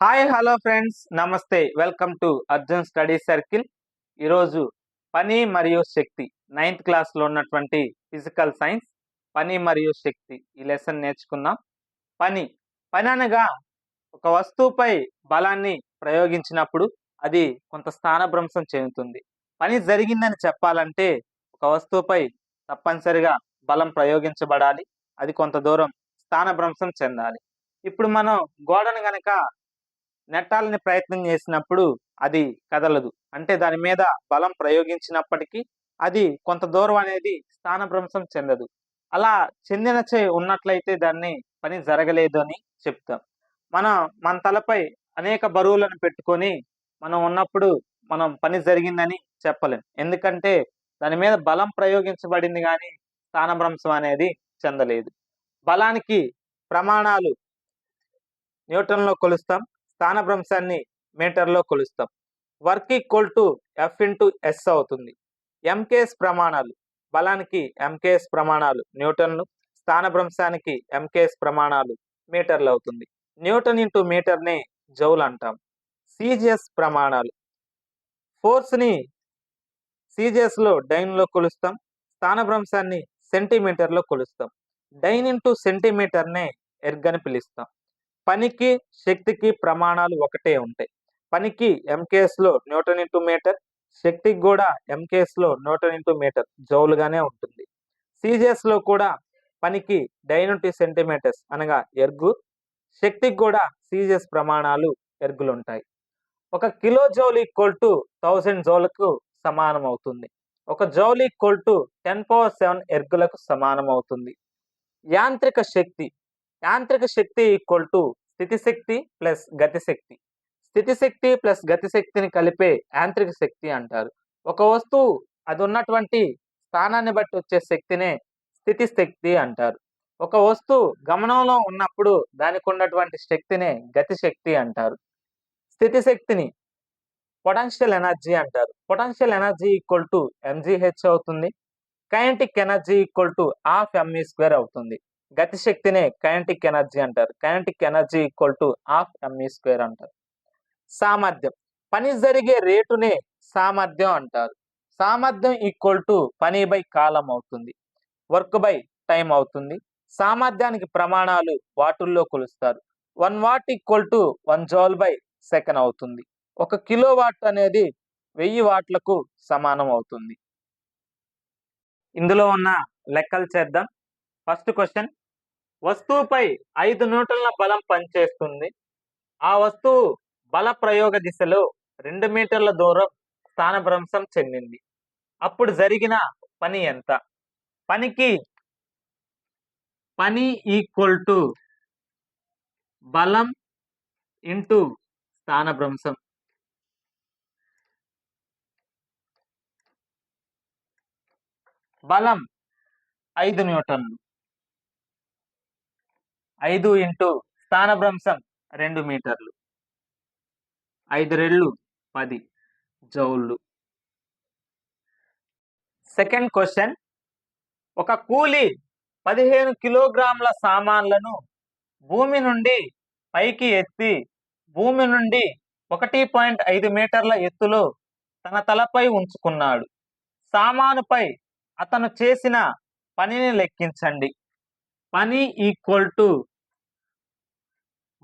Hi hello friends. నమస్తే. Welcome to Arjun study circle. ఈరోజు పని మరియు శక్తి. నైన్త్ క్లాస్లో ఉన్నటువంటి ఫిజికల్ సైన్స్ పని మరియు శక్తి. ఈ లెసన్ నేర్చుకుందాం. పని. పని అనగా ఒక వస్తువుపై బలాన్ని ప్రయోగించినప్పుడు అది కొంత స్థానభ్రంశం చెందుతుంది. పని జరిగిందని చెప్పాలంటే ఒక వస్తువుపై తప్పనిసరిగా బలం ప్రయోగించబడాలి. అది కొంత దూరం స్థానభ్రంశం చెందాలి. ఇప్పుడు మనం గోడను గనక నెట్టాలని ప్రయత్నం చేసినప్పుడు అది కదలదు. అంటే దాని మీద బలం ప్రయోగించినప్పటికీ అది కొంత దూరం అనేది స్థానభ్రంశం చెందదు. అలా చెందినచే ఉన్నట్లయితే దాన్ని పని జరగలేదు అని చెప్తాం. మనం మన తలపై అనేక బరువులను పెట్టుకొని మనం ఉన్నప్పుడు మనం పని జరిగిందని చెప్పలేం. ఎందుకంటే దాని మీద బలం ప్రయోగించబడింది కానీ స్థానభ్రంశం అనేది చెందలేదు. బలానికి ప్రమాణాలు న్యూటన్లో కొలుస్తాం. స్థానభ్రంశాన్ని మీటర్లో కొలుస్తాం. Work equal to F into S అవుతుంది. ఎంకేఎస్ ప్రమాణాలు. బలానికి ఎంకేఎస్ ప్రమాణాలు న్యూటన్లు స్థానభ్రంశానికి ఎంకేఎస్ ప్రమాణాలు మీటర్లు అవుతుంది. న్యూటన్ ఇంటూ మీటర్నే జౌల్ అంటాం. సిజిఎస్ ప్రమాణాలు. ఫోర్స్ని సిజిఎస్లో డైన్లో కొలుస్తాం. స్థానభ్రంశాన్ని సెంటీమీటర్లో కొలుస్తాం. డైన్ ఇంటూ సెంటీమీటర్నే ఎర్గ్ అని పిలుస్తాం. పనికి శక్తికి ప్రమాణాలు ఒకటే ఉంటాయి. పనికి ఎంకేఎస్లో న్యూటన్ ఇంటూ మీటర్ శక్తికి కూడా ఎంకేఎస్లో న్యూటన్ ఇంటూ మీటర్ జౌలుగానే ఉంటుంది. సిజిఎస్లో కూడా పనికి డైనటీ సెంటీమీటర్స్ అనగా ఎర్గు శక్తికి కూడా సిజిఎస్ ప్రమాణాలు ఎర్గులు ఉంటాయి ఒక kilo joule equal to thousand జౌలకు సమానం అవుతుంది ఒక joule equal to ten power seven ఎర్గులకు సమానం అవుతుంది యాంత్రిక శక్తి యాంత్రిక శక్తి ఈక్వల్ టు స్థితి శక్తి ప్లస్ గతిశక్తి. స్థితిశక్తి స్థితి శక్తి ప్లస్ గతిశక్తిని కలిపే యాంత్రిక శక్తి అంటారు. ఒక వస్తువు అది ఉన్నటువంటి స్థానాన్ని బట్టి వచ్చే శక్తినే స్థితి శక్తి అంటారు. ఒక వస్తువు గమనంలో ఉన్నప్పుడు దానికి ఉన్నటువంటి శక్తినే గతిశక్తి అంటారు. స్థితి శక్తిని పొటెన్షియల్ ఎనర్జీ అంటారు. Potential energy equal to MGH అవుతుంది. Kinetic energy equal to half M E square అవుతుంది. గతి శక్తినే కైనటిక్ ఎనర్జీ అంటారు. Kinetic energy equal to half M E e square అంటారు. సామర్థ్యం. పని జరిగే రేటునే సామర్థ్యం అంటారు. సామర్థ్యం ఈక్వల్ టు పని బై కాలం అవుతుంది. వర్క్ బై టైం అవుతుంది. సామర్థ్యానికి ప్రమాణాలు వాటుల్లో కొలుస్తారు. One watt equal to one joule by second అవుతుంది. ఒక కిలో వాట్ అనేది వెయ్యి వాట్లకు సమానం అవుతుంది. ఇందులో ఉన్న లెక్కలు చేద్దాం. ఫస్ట్ క్వశ్చన్ వస్తువుపై ఐదు న్యూటన్ల బలం పనిచేస్తుంది. ఆ వస్తువు బల ప్రయోగ దిశలో రెండు మీటర్ల దూరం స్థానభ్రంశం చెందింది. అప్పుడు జరిగిన పని ఎంత? పనికి పని ఈక్వల్ టు బలం ఇంటూ స్థానభ్రంశం బలం ఐదు న్యూటన్లు. ఐదు ఇంటూ స్థానభ్రంశం రెండు మీటర్లు. ఐదు రెళ్ళు పది జౌళ్ళు. Second question. ఒక కూలి పదిహేను కిలోగ్రాముల సామాన్లను భూమి నుండి పైకి ఎత్తి భూమి నుండి ఒకటి పాయింట్ ఐదు మీటర్ల ఎత్తులో తన తలపై ఉంచుకున్నాడు. సామానుపై అతను చేసిన పనిని లెక్కించండి. పని ఈక్వల్ టు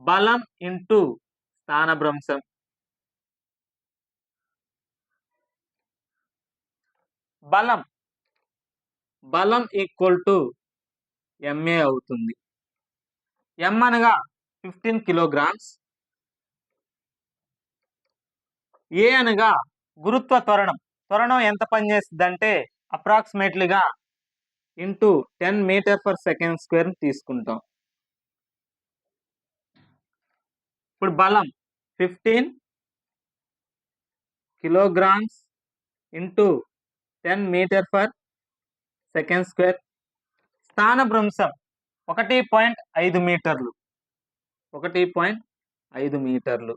బలం ఇంటూ స్థానభ్రంశం. బలం బలం ఈక్వల్ టు ఎంఏ అవుతుంది. ఎం అనగా ఫిఫ్టీన్ కిలోగ్రామ్స్. ఏ అనగా గురుత్వ త్వరణం. త్వరణం ఎంత పనిచేస్తుంది అంటే అప్రాక్సిమేట్లీగా into ten metre per second square తీసుకుంటాం. ఇప్పుడు బలం fifteen kilograms into ten metre per second square. స్థానభ్రంశం ఒకటి పాయింట్ ఐదు మీటర్లు. ఒకటి పాయింట్ ఐదు మీటర్లు.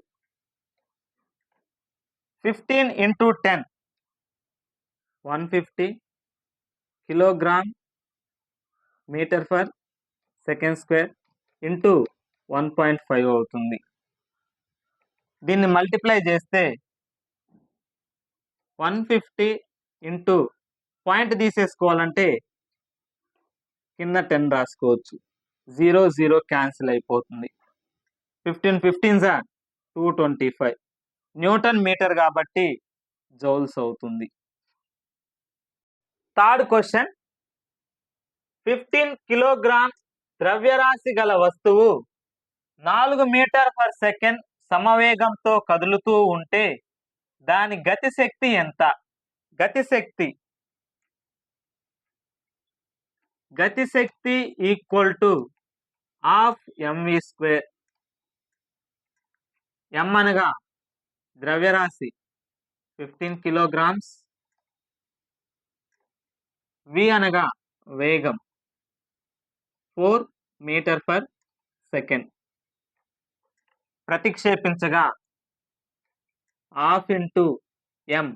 Fifteen into ten one fifty kilogram metre per second square into one point five అవుతుంది. దీన్ని మల్టిప్లై చేస్తే వన్ ఫిఫ్టీ ఇంటూ పాయింట్ తీసేసుకోవాలంటే కింద టెన్ రాసుకోవచ్చు. జీరో జీరో క్యాన్సిల్ అయిపోతుంది. Fifteen fifteen sir two twenty five. Newton metre కాబట్టి joules అవుతుంది. Third question fifteen kilogram ద్రవ్యరాశి గల వస్తువు నాలుగు మీటర్ పర్ సెకండ్ సమవేగంతో కదులుతూ ఉంటే దాని గతిశక్తి ఎంత? గతిశక్తి. గతిశక్తి equal to half MV square. M అనగా ద్రవ్యరాశి. Fifteen kilograms. వి అనగా వేగం. Four metre per second. ప్రతిక్షేపించగా half into M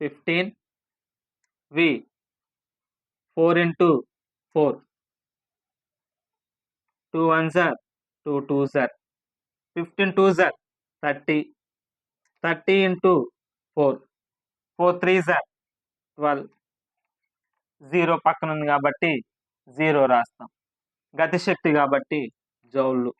fifteen V four into four. Two one sir two two sir. Fifteen two sir thirty. Thirty into four. Four three sir twelve. Zero పక్కన ఉంది కాబట్టి zero రాస్తాం. గతిశక్తి కాబట్టి జౌళ్ళు.